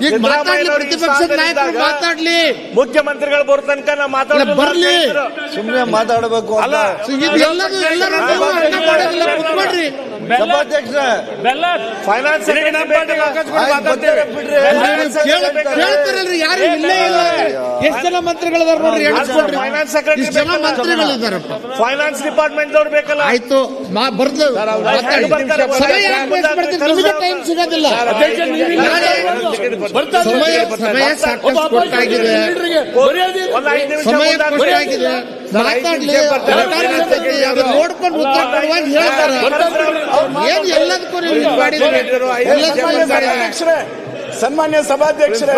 ಈಗ ಮಾತಾಡ್ಲಿ ಪ್ರತಿಪಕ್ಷದ ನಾಯಕರು ಮಾತಾಡ್ಲಿ. ಮುಖ್ಯಮಂತ್ರಿಗಳು ಬರೋ ತನಕ ನಾವು ಮಾತಾಡೋದು ಬರ್ಲಿ. ಸುಮ್ಮನೆ ಮಾತಾಡಬೇಕು ಅಲ್ಲ ಸೊ ಇದು ಎಲ್ಲರೂ ಎಲ್ಲರೂ ಮಾಡೋದಿಲ್ಲ ಕುತ್ಕೊಡ್ರಿ ಸಭಾಧ್ಯಕ್ಷರೇ. ಫೈನಾನ್ಸ್ ಬಿಡ್ರಿ ಕೇಳ- ಎಷ್ಟು ಜನ ಮಂತ್ರಿಗಳಿದ್ದಾರೆ ನೋಡ್ರಿ? ಫೈನಾನ್ಸ್ ಸೆಕ್ರೆಟರಿ ಜನ ಮಂತ್ರಿಗಳಿದ್ದಾರೆ ಫೈನಾನ್ಸ್ ಡಿಪಾರ್ಟ್ಮೆಂಟ್ ಅವ್ರು ಬೇಕಲ್ಲ. ಆಯ್ತು ಮಾ- ಬರ್ದು ಸಮಯ ಯಾಕೆ waste ಮಾಡ್ತೀರಿ? ನಿಮಗೆ ಟೈಮ್ ಸಿಗೋದಿಲ್ಲ. ಸಮಯ ಸಮಯ ಸಾಕಷ್ಟು ಕೊಟ್ಟಾಗಿದೆ. ಒಂದ್ ಐದು ನಿಮಿಷ ಸಮಯ. ಕೊಟ್ಟಾಗಿದೆ ಮಾತಾಡ್ಲಿ. ನೋಡ್ಕೊಂಡು ಉತ್ತರ ಕೊಡುವಾಗ ಹೇಳ್ತಾರೆ. ಏನ್ ಎಲ್ಲದಕ್ಕೂ ನೀವು ಮಾಡಿದ್ರಿ ಎಲ್ಲದಕ್ಕೂ ಮಾಡಿದ್ರಿ. ಸನ್ಮಾನ್ಯ ಸಭಾಧ್ಯಕ್ಷರೇ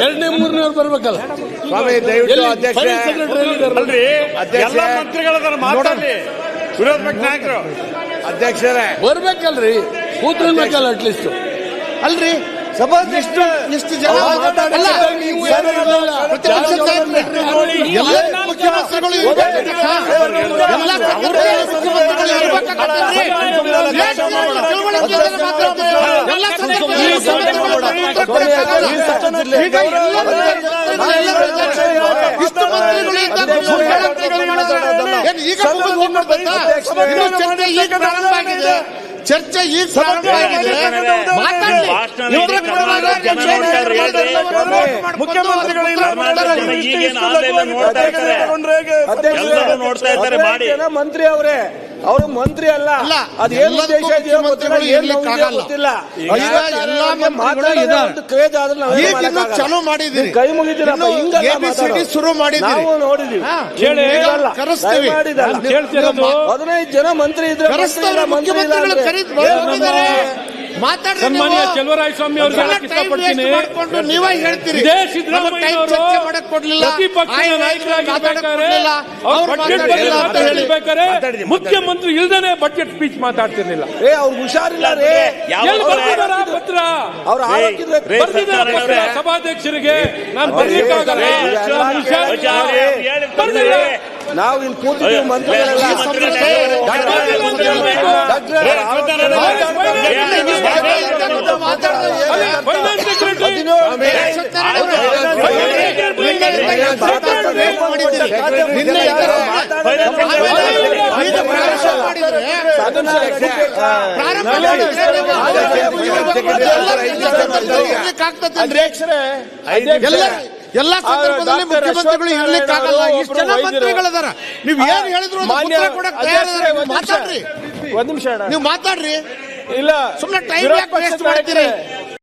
ಎರಡನೇ ಮೂರನೇ ಬರ್ಬೇಕಲ್ಲ ಸ್ವಾಮಿ ದಯವಿಟ್ಟು ಅಧ್ಯಕ್ಷ ಅಲ್ರಿ ಎಲ್ಲ ಮಂತ್ರಿಗಳ ಮಾತಾಡ್ಲಿ ವಿರೋಧ ಪಕ್ಷ ನಾಯಕರು ಅಧ್ಯಕ್ಷರೇ ಬರ್ಬೇಕಲ್ರಿ ಕೂತ್ಕೊಳ್ಬೇಕಲ್ಲ ಅಟ್ಲೀಸ್ಟ್ ಅಲ್ರಿ ಸಭಾಧ್ಯಕ್ಷ ಇಷ್ಟು ಜನ ಮುಖ್ಯಮಂತ್ರಿಗಳು. ಎಲ್ಲ ಮುಖ್ಯಮಂತ್ರಿಗಳು ಚರ್ಚೆ ಈಗ ಪ್ರಾರಂಭ ಆಗಿದೆ. ಮುಖ್ಯಮಂತ್ರಿಗಳು ನೋಡ್ತಾ ಇರ್ತಾರೆ ಎಲ್ಲರೂ ನೋಡ್ತಾ ಇದ್ದಾರೆ. ಮಾಡಿ. ಮಂತ್ರಿ ಅವರೇ ಅವರು ಮಂತ್ರಿ ಅಲ್ಲ ಅಲ್ಲ, ಉದ್ದೇಶ ಇದೆಯೋ ಗೊತ್ತಿಲ್ಲ ಏನ್ ಉದ್ದೇಶ ಆಗಲ್ಲ. ಗೊತ್ತಿಲ್ಲ ಈಗ ಎಲ್ಲಾ ಮಂತ್ರಿಗಳು ಇದ್ದಾರೆ. ಒಂದು ಕ್ರೇಜ್ ಆದ್ರೆ ನಾವೇನು ಈಗ ಇನ್ನು ಮಾಡಕ್ಕಾಗಲ್ಲ. ಚಾಲೂ ಮಾಡಿದಿರಿ ಕೈ ಮುಗಿದಿರಪ್ಪ ಹಿಂಗಲ್ಲ. ಶುರು ಮಾಡಿದಿರಿ ನಾವು ನೋಡಿದೀವಿ ಹಾ. ಕೇಳಿ ಕರೆಸ್ತೀವಿ ಹದಿನೈದು ಜನ ಮಂತ್ರಿ ಇದ್ರೆ ಮಂತ್ರಿ ಕರೆಸ್ತವ್ರೆ ಇಲ್ಲ, ಮಂತ್ರಿ ಇಲ್ಲ ಮುಖ್ಯಮಂತ್ರಿಗಳು ಅಂದ್ರೆ ಕರೀದ್ ಹೋಗಿದ್ದಾರೆ ಮಾತಾಡ್ರಿ ಸನ್ಮಾನ್ಯ ನೀವು. ಚೆಲುವರಾಯ ಸ್ವಾಮಿ ಅವ್ರಿಗೆ ಹೇಳಕ್ ಇಷ್ಟಪಡ್ತೀನಿ. ನೀವೇ ಹೇಳ್ತೀರಿ ಇದೇ ನಮಗೆ ಸಿದ್ದರಾಮಯ್ಯ time ಅವರು ಕೊಡ್ಲಿಲ್ಲ ಮುಖ್ಯಮಂತ್ರಿ ಇಲ್ದೇನೆ ಬಜೆಟ್ ಸ್ಪೀಚ್ ಮಾತಾಡ್ತಿರ್ಲಿಲ್ಲ ಏ ಅವ್ರಿಗೆ ಹುಷಾರಿಲ್ಲ ರೇ ಪತ್ರ ಅವ್ರ ಸಭಾಧ್ಯಕ್ಷರಿಗೆ ನಾನು ಬರ್ಲಿಕ್ಕಾಗಲ್ಲ ರೇ, ಹುಷಾರಿಲ್ಲ. ನಾವು ಇಲ್ಲಿ ಕೂತಿದ್ದೀವಿ ಮಂತ್ರಿಗಳೆಲ್ಲ ಫೈನಾನ್ಸ್ ಸೆಕ್ರೆಟರಿ ನಿನ್ನೆ ಈಗ ಪ್ರಾರಂಭ ಮಾಡಿದ್ರೆ ಪ್ರಾರಂಭ ಮಾಡಿದ್ರೆ ಅಧ್ಯಕ್ಷರೇ ಎಲ್ಲ ಸಂದರ್ಭದಲ್ಲಿ ಮುಖ್ಯಮಂತ್ರಿಗಳು ಇರ್ಲಿಕ್ಕಾಗಲ್ಲ ಇಷ್ಟು ಜನ ಮಂತ್ರಿಗಳಿದಾರ ನೀವ್ ಏನ್ ಹೇಳಿದ್ರು ಮಾತಾಡ್ರಿ ಒಂದ್ ನಿಮಿಷ ನೀವ್ ಮಾತಾಡ್ರಿ ಇಲ್ಲ ಸುಮ್ನೆ ಟೈಮ್ ಯಾಕೆ ವೇಸ್ಟ್ ಮಾಡ್ತೀರಿ?